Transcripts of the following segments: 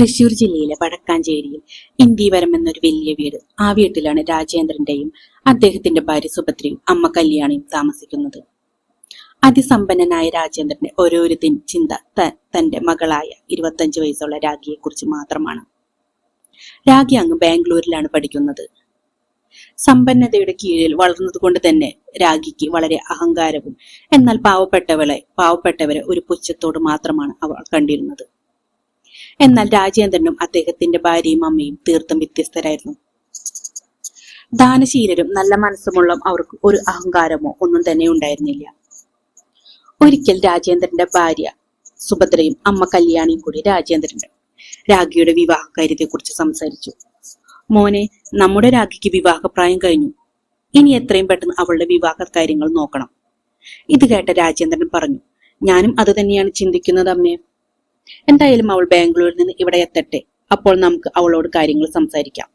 തൃശൂർ ജില്ലയിലെ വടക്കാഞ്ചേരിയിൽ ഇന്ത്യവരം എന്നൊരു വലിയ വീട് ആ വീട്ടിലാണ് രാജേന്ദ്രന്റെയും അദ്ദേഹത്തിന്റെ ഭാര്യ സുഭദ്രയും അമ്മ കല്യാണിയും താമസിക്കുന്നത്. അതിസമ്പന്നനായ രാജേന്ദ്രന്റെ ഓരോരുത്തൻ തിൻ- ചിന്ത തന്റെ മകളായ ഇരുപത്തഞ്ച് വയസ്സുള്ള രാഖിയെ കുറിച്ച് മാത്രമാണ്. രാഖി അങ്ങ് ബാംഗ്ലൂരിലാണ് പഠിക്കുന്നത്. സമ്പന്നതയുടെ കീഴിൽ വളർന്നതുകൊണ്ട് തന്നെ രാഖിക്ക് വളരെ അഹങ്കാരവും എന്നാൽ പാവപ്പെട്ടവളെ പാവപ്പെട്ടവരെ ഒരു പുച്ഛത്തോട് മാത്രമാണ് അവൾ കണ്ടിരുന്നത്. എന്നാൽ രാജേന്ദ്രനും അദ്ദേഹത്തിന്റെ ഭാര്യയും അമ്മയും തീർത്തും വ്യത്യസ്തരായിരുന്നു. ദാനശീലരും നല്ല മനസ്സുമുള്ള അവർക്ക് ഒരു അഹങ്കാരമോ ഒന്നും തന്നെ ഉണ്ടായിരുന്നില്ല. ഒരിക്കൽ രാജേന്ദ്രന്റെ ഭാര്യ സുഭദ്രയും അമ്മ കല്യാണിയും കൂടി രാജേന്ദ്രൻ രാഖിയുടെ വിവാഹ കാര്യത്തെക്കുറിച്ച് സംസാരിച്ചു. മോനെ നമ്മുടെ രാഖിക്ക് വിവാഹപ്രായം കഴിഞ്ഞു. ഇനി എത്രയും പെട്ടെന്ന് അവളുടെ വിവാഹ കാര്യങ്ങൾ നോക്കണം. ഇത് കേട്ട രാജേന്ദ്രൻ പറഞ്ഞു ഞാനും അത് തന്നെയാണ് ചിന്തിക്കുന്നത് അമ്മേ. എന്തായാലും അവൾ ബാംഗ്ലൂരിൽ നിന്ന് ഇവിടെ എത്തട്ടെ. അപ്പോൾ നമുക്ക് അവളോട് കാര്യങ്ങൾ സംസാരിക്കാം.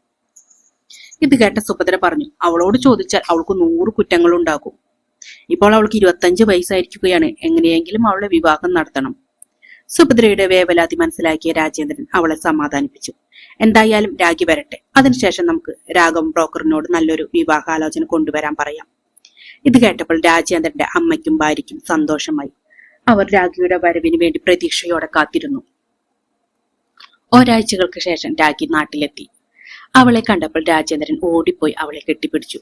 ഇത് കേട്ട സുഭദ്ര പറഞ്ഞു അവളോട് ചോദിച്ചാൽ അവൾക്ക് നൂറ് കുറ്റങ്ങൾ ഉണ്ടാകും. ഇപ്പോൾ അവൾക്ക് ഇരുപത്തഞ്ച് വയസ്സായിരിക്കുകയാണ് എങ്ങനെയെങ്കിലും അവളെ വിവാഹം നടത്തണം. സുഭദ്രയുടെ വേവലാതി മനസ്സിലാക്കിയ രാജേന്ദ്രൻ അവളെ സമാധാനിപ്പിച്ചു. എന്തായാലും രാഗി വരട്ടെ. അതിനുശേഷം നമുക്ക് രാഘവൻ ബ്രോക്കറിനോട് നല്ലൊരു വിവാഹാലോചന കൊണ്ടുവരാൻ പറയാം. ഇത് കേട്ടപ്പോൾ രാജേന്ദ്രന്റെ അമ്മയ്ക്കും ഭാര്യയ്ക്കും സന്തോഷമായി. അവർ രാഖിയുടെ വരവിന് വേണ്ടി പ്രതീക്ഷയോടെ കാത്തിരുന്നു. ഒരാഴ്ചകൾക്ക് ശേഷം രാഖി നാട്ടിലെത്തി. അവളെ കണ്ടപ്പോൾ രാജേന്ദ്രൻ ഓടിപ്പോയി അവളെ കെട്ടിപ്പിടിച്ചു.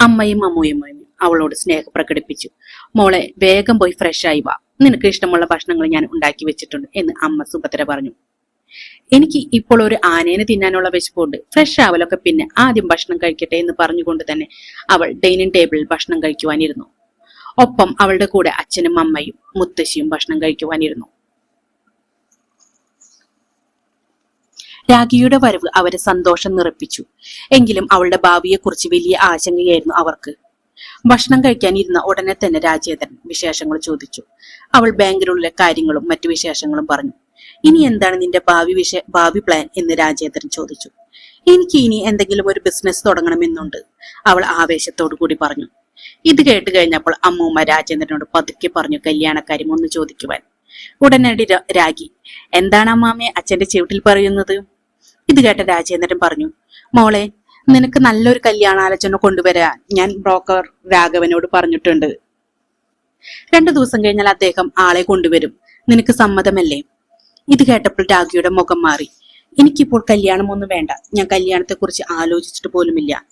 അമ്മയും അമ്മയും അവളോട് സ്നേഹം പ്രകടിപ്പിച്ചു. മോളെ വേഗം പോയി ഫ്രഷ് ആയി വാ. നിനക്ക് ഇഷ്ടമുള്ള ഭക്ഷണങ്ങൾ ഞാൻ ഉണ്ടാക്കി വെച്ചിട്ടുണ്ട് എന്ന് അമ്മ സുഭദ്ര പറഞ്ഞു. എനിക്ക് ഇപ്പോൾ ഒരു ആനേനെ തിന്നാനുള്ള വിശപ്പുണ്ട്. ഫ്രഷ് ആവലൊക്കെ പിന്നെ ആദ്യം ഭക്ഷണം കഴിക്കട്ടെ എന്ന് പറഞ്ഞുകൊണ്ട് തന്നെ അവൾ ഡൈനിങ് ടേബിളിൽ ഭക്ഷണം കഴിക്കുവാനിരുന്നു. ഒപ്പം അവളുടെ കൂടെ അച്ഛനും അമ്മയും മുത്തശ്ശിയും ഭക്ഷണം കഴിക്കുവാനിരുന്നു. രാഖിയുടെ വരവ് അവരെ സന്തോഷം നിറപ്പിച്ചു. എങ്കിലും അവളുടെ ഭാവിയെക്കുറിച്ച് വലിയ ആശങ്കയായിരുന്നു അവർക്ക്. ഭക്ഷണം കഴിക്കാനിരുന്ന ഉടനെ തന്നെ രാജേന്ദ്രൻ വിശേഷങ്ങൾ ചോദിച്ചു. അവൾ ബാങ്കിലുള്ള കാര്യങ്ങളും മറ്റു വിശേഷങ്ങളും പറഞ്ഞു. ഇനി എന്താണ് നിന്റെ ഭാവി വിഷ ഭാവി പ്ലാൻ എന്ന് രാജേന്ദ്രൻ ചോദിച്ചു. എനിക്ക് ഇനി എന്തെങ്കിലും ഒരു ബിസിനസ് തുടങ്ങണമെന്നുണ്ട് അവൾ ആവേശത്തോടു കൂടി പറഞ്ഞു. ഇത് കേട്ട് കഴിഞ്ഞപ്പോൾ അമ്മൂമ്മ രാജേന്ദ്രനോട് പതുക്കെ പറഞ്ഞു കല്യാണക്കാര്യം ഒന്ന് ചോദിക്കുവാൻ. ഉടനടി രാഗി എന്താണ് അമ്മാമ്മയെ അച്ഛന്റെ ചുവട്ടിൽ പറയുന്നത്? ഇത് കേട്ട രാജേന്ദ്രൻ പറഞ്ഞു മോളെ നിനക്ക് നല്ലൊരു കല്യാണാലോചന കൊണ്ടുവരാൻ ഞാൻ ബ്രോക്കർ രാഘവനോട് പറഞ്ഞിട്ടുണ്ട്. രണ്ടു ദിവസം കഴിഞ്ഞാൽ അദ്ദേഹം ആളെ കൊണ്ടുവരും. നിനക്ക് സമ്മതമല്ലേ? ഇത് കേട്ടപ്പോൾ രാഗിയുടെ മുഖം മാറി എനിക്കിപ്പോൾ കല്യാണമൊന്നും വേണ്ട. ഞാൻ കല്യാണത്തെക്കുറിച്ച് ആലോചിച്ചിട്ട് പോലുമില്ല.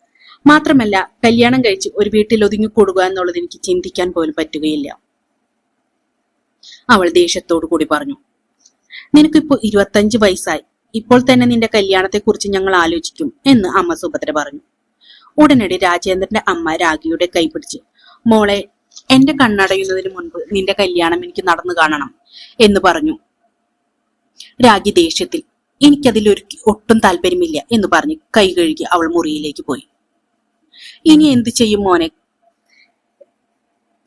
മാത്രമല്ല കല്യാണം കഴിച്ച് ഒരു വീട്ടിൽ ഒതുങ്ങിക്കൂടുക എന്നുള്ളത് എനിക്ക് ചിന്തിക്കാൻ പോലും പറ്റുകയില്ല. അവൾ ദേഷ്യത്തോടു കൂടി പറഞ്ഞു നിനക്കിപ്പോ ഇരുപത്തഞ്ച് വയസ്സായി. ഇപ്പോൾ തന്നെ നിന്റെ കല്യാണത്തെക്കുറിച്ച് ഞങ്ങൾ ആലോചിക്കും എന്ന് അമ്മ സുഭദ്ര പറഞ്ഞു. ഉടനടി രാജേന്ദ്രന്റെ അമ്മ രാഖിയുടെ കൈപിടിച്ച് മോളെ എന്റെ കണ്ണടയുന്നതിന് മുൻപ് നിന്റെ കല്യാണം എനിക്ക് നടന്നു കാണണം എന്ന് പറഞ്ഞു. രാഖി ദേഷ്യത്തിൽ എനിക്കതിലൊരു ഒട്ടും താല്പര്യമില്ല എന്ന് പറഞ്ഞ് കൈ കഴുകി അവൾ മുറിയിലേക്ക് പോയി. ഇനി എന്തു ചെയ്യും മോനെ?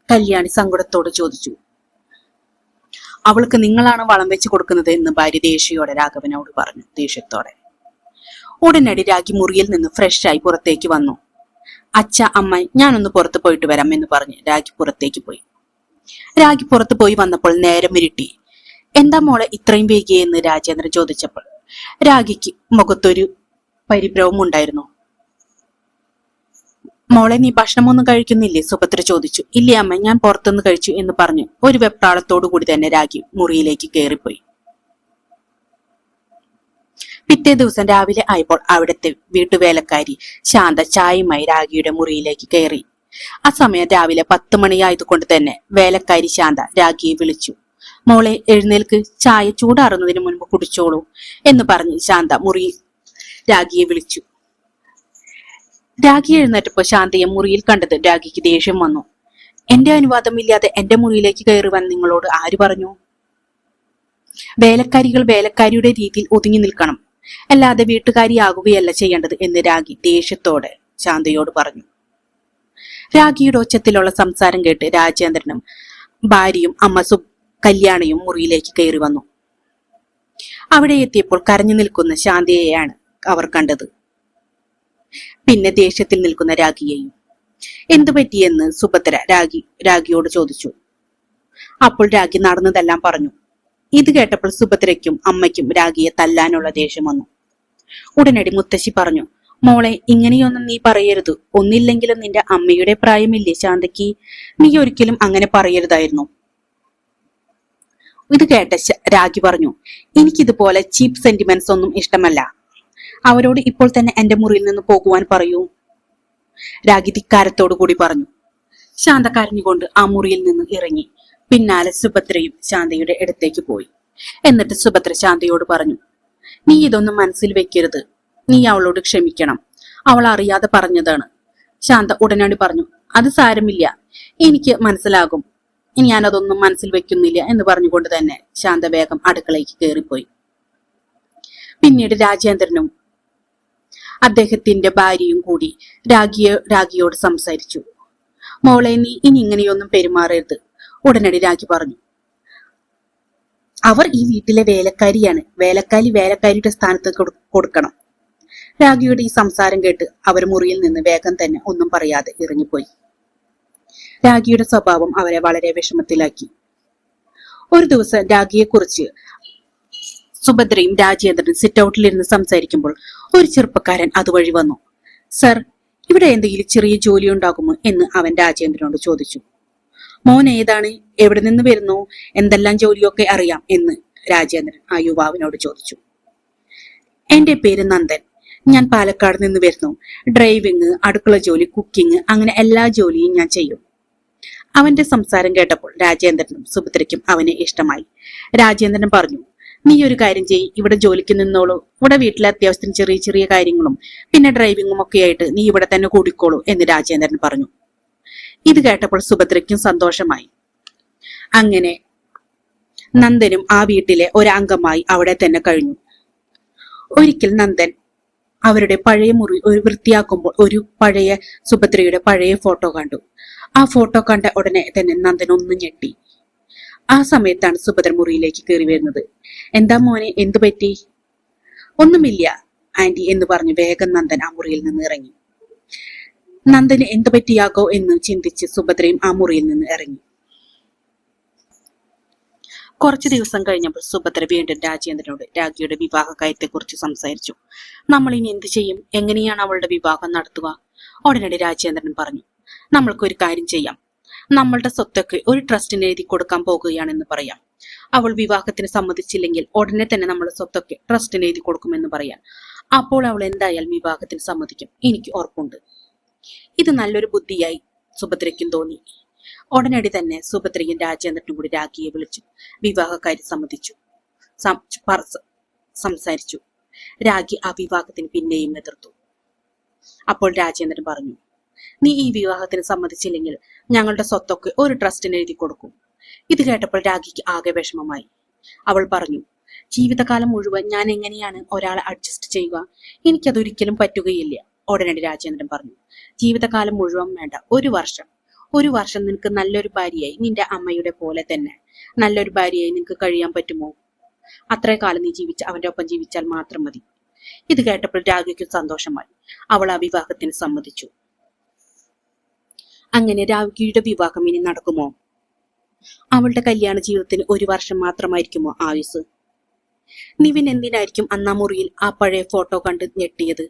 കല്യാണി സങ്കടത്തോട് ചോദിച്ചു. അവൾക്ക് നിങ്ങളാണ് വളം വെച്ച് കൊടുക്കുന്നത് എന്ന് ഭാര്യ ദേഷ്യയോടെ രാഘവനോട് പറഞ്ഞു ദേഷ്യത്തോടെ. ഉടനടി രാഖി മുറിയിൽ നിന്ന് ഫ്രഷായി ആയി പുറത്തേക്ക് വന്നു. അച്ഛ അമ്മ ഞാനൊന്ന് പുറത്ത് പോയിട്ട് വരാം എന്ന് പറഞ്ഞ് രാഖി പുറത്തേക്ക് പോയി. രാഖി പുറത്ത് പോയി വന്നപ്പോൾ നേരം ഇരുട്ടി. എന്താ മോളെ ഇത്രയും വൈകിയെന്ന് രാജേന്ദ്രൻ ചോദിച്ചപ്പോൾ. രാഖിക്ക് മുഖത്തൊരു പരിഭ്രവം ഉണ്ടായിരുന്നു മോളെ നീ ഭക്ഷണമൊന്നും കഴിക്കുന്നില്ലേ? സുഭദ്ര ചോദിച്ചു. ഇല്ലേ അമ്മ ഞാൻ പുറത്തുനിന്ന് കഴിച്ചു എന്ന് പറഞ്ഞു. ഒരു വെപ്രാളത്തോടു കൂടി തന്നെ രാഗി മുറിയിലേക്ക് കയറിപ്പോയി. പിറ്റേ ദിവസം രാവിലെ ആയപ്പോൾ അവിടുത്തെ വീട്ടുവേലക്കാരി ശാന്ത ചായയുമായി രാഗിയുടെ മുറിയിലേക്ക് കയറി. ആ സമയം രാവിലെ പത്ത് മണിയായതുകൊണ്ട് തന്നെ വേലക്കാരി ശാന്ത രാഗിയെ വിളിച്ചു. മോളെ എഴുന്നേൽക്ക്. ചായ ചൂടാറുന്നതിന് മുൻപ് കുടിച്ചോളൂ എന്ന് പറഞ്ഞ് ശാന്ത മുറി രാഗിയെ വിളിച്ചു. രാഖി എഴുന്നേറ്റപ്പോ ശാന്തയെ മുറിയിൽ കണ്ടത് രാഗിക്ക് ദേഷ്യം വന്നു. എന്റെ അനുവാദമില്ലാതെ എന്റെ മുറിയിലേക്ക് കയറുവാൻ നിങ്ങളോട് ആര് പറഞ്ഞു? വേലക്കാരികൾ വേലക്കാരിയുടെ രീതിയിൽ ഒതുങ്ങി നിൽക്കണം. അല്ലാതെ വീട്ടുകാരിയാകുകയല്ല ചെയ്യേണ്ടത് എന്ന് രാഗി ദേഷ്യത്തോടെ ശാന്തയോട് പറഞ്ഞു. രാഖിയുടെ ഒച്ചത്തിലുള്ള സംസാരം കേട്ട് രാജേന്ദ്രനും ഭാര്യയും അമ്മ സു കല്യാണിയും മുറിയിലേക്ക് കയറി വന്നു. അവിടെ എത്തിയപ്പോൾ കരഞ്ഞു നിൽക്കുന്ന ശാന്തിയെയാണ് അവർ കണ്ടത്. പിന്നെ ദേഷ്യത്തിൽ നിൽക്കുന്ന രാഖിയെയും എന്തു പറ്റിയെന്ന്? സുഭദ്ര രാഖി രാഖിയോട് ചോദിച്ചു. അപ്പോൾ രാഖി നടന്നതെല്ലാം പറഞ്ഞു. ഇത് കേട്ടപ്പോൾ സുഭദ്രയ്ക്കും അമ്മയ്ക്കും രാഖിയെ തല്ലാനുള്ള ദേഷ്യം വന്നു. ഉടനടി മുത്തശ്ശി പറഞ്ഞു മോളെ ഇങ്ങനെയൊന്നും നീ പറയരുത്. ഒന്നില്ലെങ്കിലും നിന്റെ അമ്മയുടെ പ്രായമില്ലേ ശാന്തയ്ക്ക്? നീ ഒരിക്കലും അങ്ങനെ പറയരുതായിരുന്നു. ഇത് കേട്ട രാഖി പറഞ്ഞു എനിക്കിതുപോലെ ചീപ്പ് സെന്റിമെന്റ്സ് ഒന്നും ഇഷ്ടമല്ല. അവരോട് ഇപ്പോൾ തന്നെ എന്റെ മുറിയിൽ നിന്ന് പോകുവാൻ പറയൂ. രാഗി ധിക്കാരത്തോടു കൂടി പറഞ്ഞു. ശാന്ത കരഞ്ഞുകൊണ്ട് ആ മുറിയിൽ നിന്ന് ഇറങ്ങി. പിന്നാലെ സുഭദ്രയും ശാന്തയുടെ അടുത്തേക്ക് പോയി. എന്നിട്ട് സുഭദ്ര ശാന്തയോട് പറഞ്ഞു നീ ഇതൊന്നും മനസ്സിൽ വെക്കരുത്. നീ അവളോട് ക്ഷമിക്കണം. അവൾ അറിയാതെ പറഞ്ഞതാണ്. ശാന്ത ഉടനടി പറഞ്ഞു അത് സാരമില്ല. എനിക്ക് മനസ്സിലാകും. ഇനി ഞാനതൊന്നും മനസ്സിൽ വെക്കുന്നില്ല എന്ന് പറഞ്ഞുകൊണ്ട് തന്നെ ശാന്ത വേഗം അടുക്കളയ്ക്ക് കയറിപ്പോയി. പിന്നീട് രാജേന്ദ്രനും അദ്ദേഹത്തിന്റെ ഭാര്യയും കൂടി രാഗിയെ രാഗിയോട് സംസാരിച്ചു. മോളെ നീ ഇനി ഇങ്ങനെയൊന്നും പെരുമാറരുത് ഉടനടി രാഗി പറഞ്ഞു. അവർ ഈ വീട്ടിലെ വേലക്കാരിയാണ്. വേലക്കാരി വേലക്കാരിയുടെ സ്ഥാനത്ത് കൊടുക്കണം. രാഗിയുടെ ഈ സംസാരം കേട്ട് അവർ മുറിയിൽ നിന്ന് വേഗം തന്നെ ഒന്നും പറയാതെ ഇറങ്ങിപ്പോയി. രാഗിയുടെ സ്വഭാവം അവരെ വളരെ വിഷമത്തിലാക്കി. ഒരു ദിവസം രാഗിയെക്കുറിച്ച് സുഭദ്രയും രാജേന്ദ്രൻ സിറ്റ് ഔട്ടിലിരുന്ന് സംസാരിക്കുമ്പോൾ ഒരു ചെറുപ്പക്കാരൻ അതുവഴി വന്നു. സർ ഇവിടെ എന്തെങ്കിലും ചെറിയ ജോലി ഉണ്ടാകുമോ? എന്ന് അവൻ രാജേന്ദ്രനോട് ചോദിച്ചു. മോൻ ഏതാണ്? എവിടെ നിന്ന് വരുന്നു? എന്തെല്ലാം ജോലിയൊക്കെ അറിയാം? എന്ന് രാജേന്ദ്രൻ ആ യുവാവിനോട് ചോദിച്ചു. എന്റെ പേര് നന്ദൻ. ഞാൻ പാലക്കാട് നിന്ന് വരുന്നു. ഡ്രൈവിംഗ് അടുക്കള ജോലി കുക്കിംഗ് അങ്ങനെ എല്ലാ ജോലിയും ഞാൻ ചെയ്യും. അവന്റെ സംസാരം കേട്ടപ്പോൾ രാജേന്ദ്രനും സുഭദ്രയ്ക്കും അവനെ ഇഷ്ടമായി. രാജേന്ദ്രൻ പറഞ്ഞു നീ ഒരു കാര്യം ചെയ് ഇവിടെ ജോലിക്ക് നിന്നോളൂ. ഇവിടെ വീട്ടിലെ അത്യാവശ്യത്തിന് ചെറിയ ചെറിയ കാര്യങ്ങളും പിന്നെ ഡ്രൈവിങ്ങും ഒക്കെ ആയിട്ട് നീ ഇവിടെ തന്നെ കൂടിക്കോളൂ എന്ന് രാജേന്ദ്രൻ പറഞ്ഞു. ഇത് കേട്ടപ്പോൾ സുഭദ്രയ്ക്കും സന്തോഷമായി. അങ്ങനെ നന്ദനും ആ വീട്ടിലെ ഒരംഗമായി അവിടെ തന്നെ കഴിഞ്ഞു. ഒരിക്കൽ നന്ദൻ അവരുടെ പഴയ മുറി ഒരു വൃത്തിയാക്കുമ്പോൾ ഒരു പഴയ സുഭദ്രയുടെ പഴയ ഫോട്ടോ കണ്ടു. ആ ഫോട്ടോ കണ്ട ഉടനെ തന്നെ നന്ദൻ ഒന്ന് ഞെട്ടി. ആ സമയത്താണ് സുഭദ്ര മുറിയിലേക്ക് കയറി വരുന്നത്. എന്താ മോനെ എന്തു പറ്റി? ഒന്നുമില്ല ആന്റി എന്ന് പറഞ്ഞു വേഗം നന്ദൻ ആ മുറിയിൽ നിന്ന് ഇറങ്ങി. നന്ദന് എന്തു പറ്റിയാകോ? എന്ന് ചിന്തിച്ച് സുഭദ്രയും ആ മുറിയിൽ നിന്ന് ഇറങ്ങി. കുറച്ചു ദിവസം കഴിഞ്ഞപ്പോൾ സുഭദ്ര വീണ്ടും രാജേന്ദ്രനോട് രാഖിയുടെ വിവാഹ കാര്യത്തെക്കുറിച്ച് സംസാരിച്ചു. നമ്മൾ ഇനി എന്ത് ചെയ്യും? എങ്ങനെയാണ് അവളുടെ വിവാഹം നടത്തുക? ഉടനടി രാജേന്ദ്രൻ പറഞ്ഞു. നമ്മൾക്ക് ഒരു കാര്യം ചെയ്യാം. നമ്മളുടെ സ്വത്തൊക്കെ ഒരു ട്രസ്റ്റിന് എഴുതി കൊടുക്കാൻ പോകുകയാണെന്ന് പറയാം. അവൾ വിവാഹത്തിന് സമ്മതിച്ചില്ലെങ്കിൽ ഉടനെ തന്നെ നമ്മൾ സ്വത്തൊക്കെ ട്രസ്റ്റിന് എഴുതി കൊടുക്കുമെന്ന് പറയാം. അപ്പോൾ അവൾ എന്തായാലും വിവാഹത്തിന് സമ്മതിക്കും. എനിക്ക് ഉറപ്പുണ്ട്. ഇത് നല്ലൊരു ബുദ്ധിയായി സുഭദ്രയ്ക്കും തോന്നി. ഉടനടി തന്നെ സുഭദ്രയും രാജേന്ദ്രനും കൂടി രാഖിയെ വിളിച്ചു. വിവാഹക്കാരി സമ്മതിച്ചു. സംസാരിച്ചു. രാഖി ആ വിവാഹത്തിന് പിന്നെയും എതിർത്തു. അപ്പോൾ രാജേന്ദ്രൻ പറഞ്ഞു നീ ഈ വിവാഹത്തിന് സമ്മതിച്ചില്ലെങ്കിൽ ഞങ്ങളുടെ സ്വത്തൊക്കെ ഒരു ട്രസ്റ്റിന് എഴുതി കൊടുക്കും. ഇത് കേട്ടപ്പോൾ രാഖിക്ക് ആകെ വിഷമമായി. അവൾ പറഞ്ഞു ജീവിതകാലം മുഴുവൻ ഞാൻ എങ്ങനെയാണ് ഒരാളെ അഡ്ജസ്റ്റ് ചെയ്യുക? എനിക്കതൊരിക്കലും പറ്റുകയില്ല ഉടനടി രാജേന്ദ്രൻ പറഞ്ഞു. ജീവിതകാലം മുഴുവൻ വേണ്ട ഒരു വർഷം. ഒരു വർഷം നിനക്ക് നല്ലൊരു ഭാര്യയായി നിന്റെ അമ്മയുടെ പോലെ തന്നെ. നല്ലൊരു ഭാര്യയായി നിനക്ക് കഴിയാൻ പറ്റുമോ? അത്രേ കാലം നീ ജീവിച്ച് അവന്റെ ഒപ്പം ജീവിച്ചാൽ മാത്രം മതി. ഇത് കേട്ടപ്പോൾ രാഗിക്ക് സന്തോഷമായി. അവൾ ആ വിവാഹത്തിന് സമ്മതിച്ചു. അങ്ങനെ രാവികിയുടെ വിവാഹം ഇനി നടക്കുമോ? അവളുടെ കല്യാണ ജീവിതത്തിന് ഒരു വർഷം മാത്രമായിരിക്കുമോ ആയുസ് നിവിൻ എന്തിനായിരിക്കും അന്നാ മുറിയിൽ ആ പഴയ ഫോട്ടോ കണ്ട് ഞെട്ടിയത്?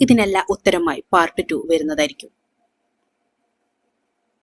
ഇതിനെല്ലാം ഉത്തരമായി പാർട്ട് ടു വരുന്നതായിരിക്കും.